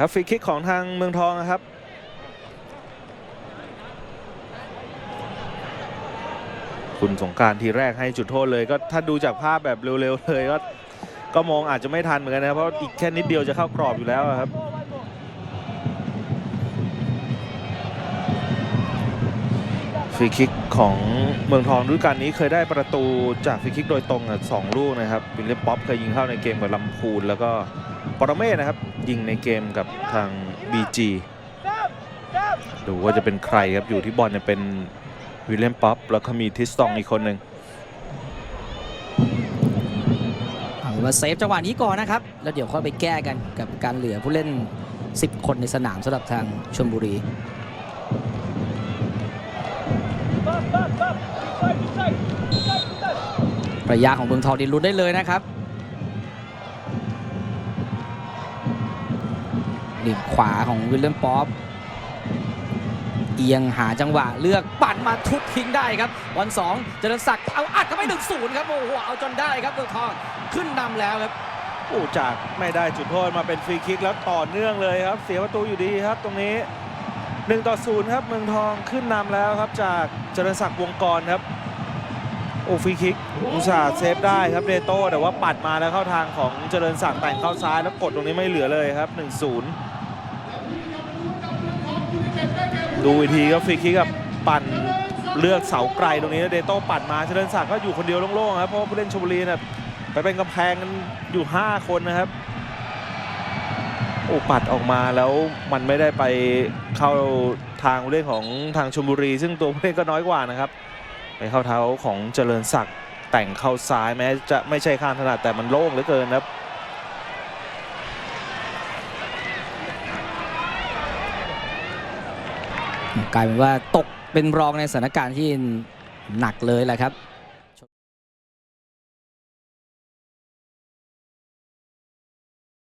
ครับฟรีคิกของทางเมืองทองนะครับคุณสงการทีแรกให้จุดโทษเลยก็ถ้าดูจากภาพแบบเร็วๆเลยก็ก็มองอาจจะไม่ทันเหมือนกันนะเพราะอีกแค่นิดเดียวจะเข้ากรอบอยู่แล้วครับฟรีคิกของเมืองทองฤดูกาลนี้เคยได้ประตูจากฟรีคิกโดยตรงสองลูกนะครับวิลเลียมป๊อปเคยยิงเข้าในเกมกับลำพูนแล้วก็ ปรเมศนะครับ ยิงในเกมกับทาง BG ดูว่าจะเป็นใครครับอยู่ที่บอลเนี่ยเป็นวิลเลียมป๊อปแล้วก็มีทิสตองอีกคนหนึ่งเอาเป็นว่าเซฟจังหวะนี้ก่อนนะครับ แล้วเดี๋ยวค่อยไปแก้กันกับการเหลือผู้เล่น 10 คนในสนามสำหรับทางชลบุรีระยะของเมืองทองดินลุ้นได้เลยนะครับ หลีกขวาของวิลเลียมป๊อปเอียงหาจังหวะเลือกปั่นมาทุบทิ้งได้ครับ วันสองเจริญศักดิ์เอาอัดเข้าไปหนึ่งศูนย์ครับโอ้โหเอาจนได้ครับเมืองทองขึ้นนำแล้วครับโอ้จากไม่ได้จุดโทษมาเป็นฟรีคิกแล้วต่อเนื่องเลยครับ เสียประตูอยู่ดีครับ ตรงนี้1ต่อ0ครับเมืองทองขึ้นนำแล้วครับ จากเจริญศักดิ์วงกรครับโอ้ฟรีคิกอุตส่าห์เซฟได้ครับเดโต้แต่ว่าปัดมาแล้วเข้าทางของเจริญศักดิ์แต่งเข้าซ้ายแล้วกดตรงนี้ไม่เหลือเลยครับ1-0 ดูอีกทีก็ฟรีคิกกับปั่นเลือกเสาไกลตรงนี้เดโต้ปัดมาเจริญศักดิ์ก็อยู่คนเดียวโล่งๆครับเพราะว่าผู้เล่นชลบุรีเนี่ยไปเป็นกำแพงกันอยู่ 5 คนนะครับโอ้ปัดออกมาแล้วมันไม่ได้ไปเข้าทางผู้เล่นของทางชลบุรี ซึ่งตัวผู้เล่นก็น้อยกว่านะครับ ไปเข้าเท้าของเจริญศักดิ์แต่งเข้าซ้ายแม้จะไม่ใช่ข้างถนัดแต่มันโล่งเหลือเกินครับ กลายเป็นว่าตกเป็นรองในสถานการณ์ที่หนักเลยแหละครับ